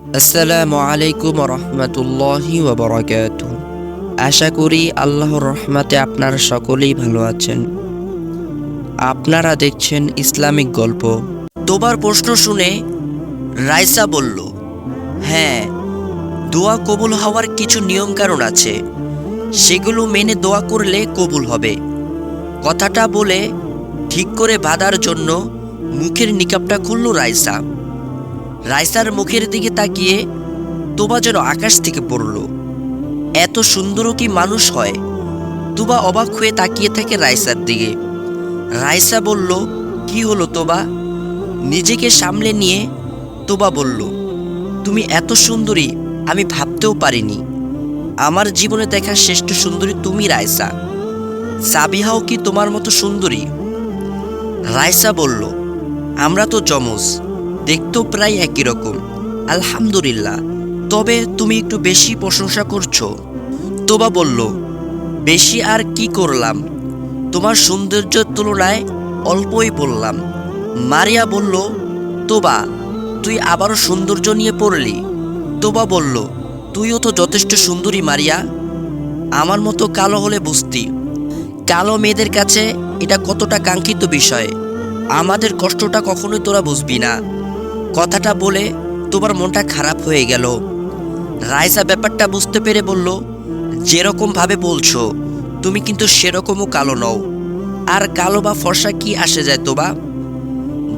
আসসালামু আলাইকুম রহমতুল্লাহি ওবরাকাত আশা করি আল্লাহর রহমতে আপনারা সকলেই ভালো আছেন। আপনারা দেখছেন ইসলামিক গল্প। তোবার প্রশ্ন শুনে রাইসা বলল হ্যাঁ দোয়া কবুল হওয়ার কিছু নিয়ম কারণ আছে। সেগুলো মেনে দোয়া করলে কবুল হবে। কথাটা বলে ঠিক করে বাঁধার জন্য মুখের নিকাবটা খুলল রাইসা। রাইসার মুখের দিকে তাকিয়ে তোবা যেন আকাশ থেকে পড়ল। এত সুন্দরও কি মানুষ হয়? তোবা অবাক হয়ে তাকিয়ে থাকে রাইসার দিকে। রাইসা বলল, কি হলো তোবা? নিজেকে সামলে নিয়ে তোবা বলল, তুমি এত সুন্দরী, আমি ভাবতেও পারিনি। আমার জীবনে দেখা শ্রেষ্ঠ সুন্দরী তুমি রাইসা। সাবিহাও কি তোমার মতো সুন্দরী? রাইসা বলল, আমরা তো যমজ। দেখতেও প্রায় একই রকম। আলহামদুলিল্লাহ। তবে তুমি একটু বেশি প্রশংসা করছ। তোবা বলল, বেশি আর কি করলাম? তোমার সৌন্দর্যের তুলনায় অল্পই বললাম। মারিয়া বলল, তোবা, তুই আবারও সৌন্দর্য নিয়ে পড়লি। তোবা বলল, তুইও তো যথেষ্ট সুন্দরী মারিয়া। আমার মতো কালো হলে বুঝতি। কালো মেয়েদের কাছে এটা কতটা কাঙ্ক্ষিত বিষয়। আমাদের কষ্টটা কখনোই তোরা বুঝবি না। কথাটা বলে তোমার মনটা খারাপ হয়ে গেল। রাইসা ব্যাপারটা বুঝতে পেরে বলল, যেরকম ভাবে বলছো, তুমি কিন্তু সেরকমও কালো নও। আর কালো বা ফর্সা কি আসে যায় তোবা?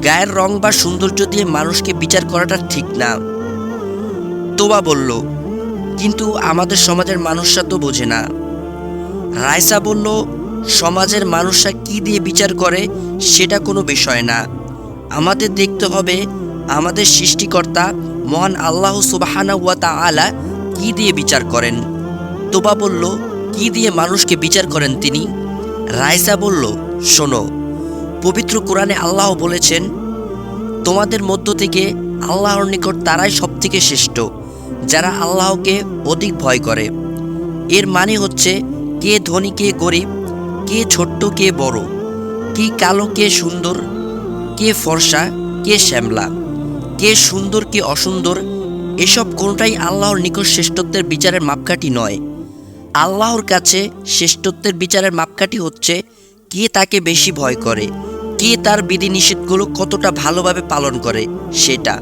গায়ের রং বা সৌন্দর্য দিয়ে মানুষকে বিচার করাটা ঠিক না। তোবা বলল, কিন্তু আমাদের সমাজের মানুষরা তো বোঝে না। রাইসা বলল, সমাজের মানুষরা কি দিয়ে বিচার করে সেটা কোনো বিষয় না। আমাদের দেখতে হবে আমাদের সৃষ্টিকর্তা মহান আল্লাহ সুবাহানা ওয়া তাআলা কি দিয়ে বিচার করেন? তোবা বলল, কি দিয়ে মানুষকে বিচার করেন তিনি? রাইসা বলল, শোনো, পবিত্র কোরআনে আল্লাহ বলেছেন, তোমাদের মধ্য থেকে আল্লাহর নিকট তারাই সবথেকে শ্রেষ্ঠ, যারা আল্লাহকে অধিক ভয় করে। এর মানে হচ্ছে, কে ধনী, কে গরিব, কে ছোট্ট, কে বড়, কি কালো, কে সুন্দর, কে ফর্সা, কে শ্যামলা। কে সুন্দর কে অসুন্দর, এসব কোনটাই আল্লাহর নিকট শ্রেষ্ঠত্বের বিচারের মাপকাঠি নয়। আল্লাহর কাছে শ্রেষ্ঠত্বের বিচারের মাপকাঠি হচ্ছে কে তাকে বেশি ভয় করে, কে তার বিধিনিষেধগুলো কতটা ভালোভাবে পালন করে, সেটা।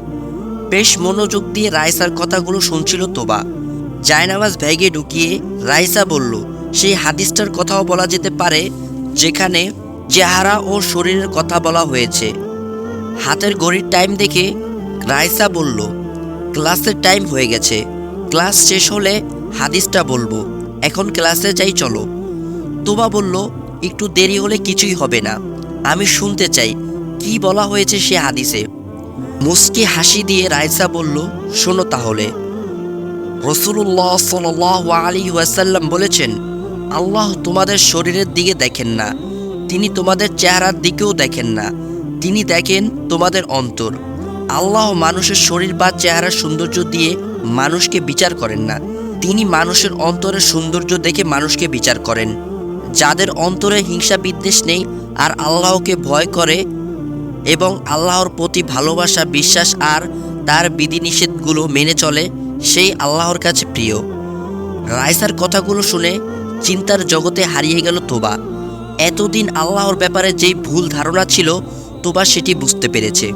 বেশ মনোযোগ দিয়ে রাইসার কথাগুলো শুনছিল তোবা। জায়নামাজ ব্যাগে ঢুকিয়ে রাইসা বলল, সেই হাদিসটার কথাও বলা যেতে পারে যেখানে চেহারা ও শরীরের কথা বলা হয়েছে। হাতের ঘড়ির টাইম দেখে রাইসা বলল, ক্লাসের টাইম হয়ে গেছে। ক্লাস শেষ হলে হাদিসটা বলব। এখন ক্লাসে যাই, চলো। তোবা বলল, একটু দেরি হলে কিছুই হবে না। আমি শুনতে চাই, কি বলা হয়েছে সে হাদিসে? মুস্কি হাসি দিয়ে রাইসা বলল, শোনো তাহলে। রসুল্লাহ সাল আলী ওয়াসাল্লাম বলেছেন, আল্লাহ তোমাদের শরীরের দিকে দেখেন না। তিনি তোমাদের চেহারার দিকেও দেখেন না। তিনি দেখেন তোমাদের অন্তর। আল্লাহ মানুষের শরীর বা চেহারার সৌন্দর্য দিয়ে মানুষকে বিচার করেন না। তিনি মানুষের অন্তরের সৌন্দর্য দেখে মানুষকে বিচার করেন। যাদের অন্তরে হিংসা বিদ্বেষ নেই আর আল্লাহকে ভয় করে এবং আল্লাহর প্রতি ভালোবাসা, বিশ্বাস আর তার বিধিনিষেধগুলো মেনে চলে, সেই আল্লাহর কাছে প্রিয়। রাইসার কথাগুলো শুনে চিন্তার জগতে হারিয়ে গেল তোবা। এতদিন আল্লাহর ব্যাপারে যেই ভুল ধারণা ছিল, তোবা সেটি বুঝতে পেরেছে।